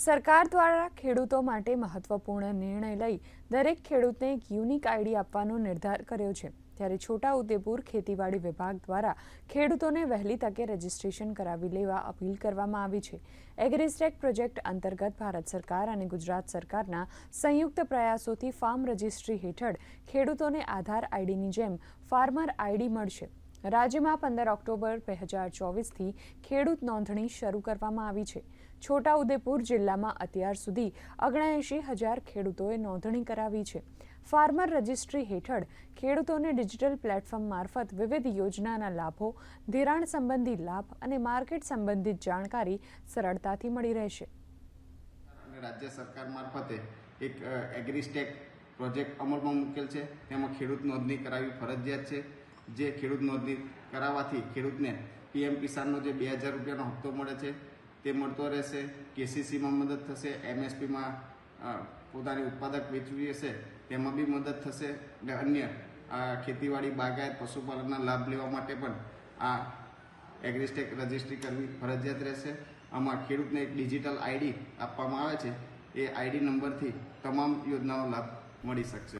સરકાર દ્વારા ખેડૂતો માટે મહત્વપૂર્ણ નિર્ણય લઈ દરેક ખેડૂતને એક યુનિક આઈડી આપવાનો નિર્ધાર કર્યો છે. ત્યારે છોટાઉદેપુર ખેતીવાડી વિભાગ દ્વારા ખેડૂતોને વહેલી તકે રજીસ્ટ્રેશન કરાવી લેવા અપીલ કરવામાં આવી છે. એગ્રીસ્ટેક પ્રોજેક્ટ અંતર્ગત ભારત સરકાર અને ગુજરાત સરકારના સંયુક્ત પ્રયાસોથી ફાર્મ રજિસ્ટ્રી હેઠળ ખેડૂતોને આધાર આઈડીની જેમ ફાર્મર આઈડી મળશે. રાજ્યમાં પંદર ઓક્ટોબર બે હજાર ચોવીસથી ખેડૂત નોંધણી શરૂ કરવામાં આવી છે. છોટાઉદેપુર જિલ્લામાં અત્યાર સુધી ઓગણએંશી હજાર ખેડૂતોએ નોંધણી કરાવી છે. ફાર્મર રજિસ્ટ્રી હેઠળ ખેડૂતોને ડિજિટલ પ્લેટફોર્મ મારફત વિવિધ યોજનાના લાભો, ધિરાણ સંબંધી લાભ અને માર્કેટ સંબંધિત જાણકારી સરળતાથી મળી રહેશે. રાજ્ય સરકાર મારફતે એક એગ્રીસ્ટેક પ્રોજેક્ટ અમલમાં મૂકેલ છે. તેમાં ખેડૂત નોંધણી કરાવી ફરજિયાત છે. જે ખેડૂત નોંધણી કરાવવાથી ખેડૂતને પીએમ કિસાનનો જે બે હજાર રૂપિયાનો હપ્તો મળે છે, તે મળતો રહેશે. કેસીસીમાં મદદ થશે, એમએસપીમાં પોતાની ઉત્પાદક વેચવી હશે, તેમાં બી મદદ થશે. અને અન્ય ખેતીવાડી, બાગાયત, પશુપાલનના લાભ લેવા માટે પણ આ એગ્રીસ્ટેક રજિસ્ટ્રી કરવી ફરજિયાત રહેશે. આમાં ખેડૂતને એક ડિજિટલ આઈડી આપવામાં આવે છે. એ આઈડી નંબરથી તમામ યોજનાનો લાભ મળી શકશે.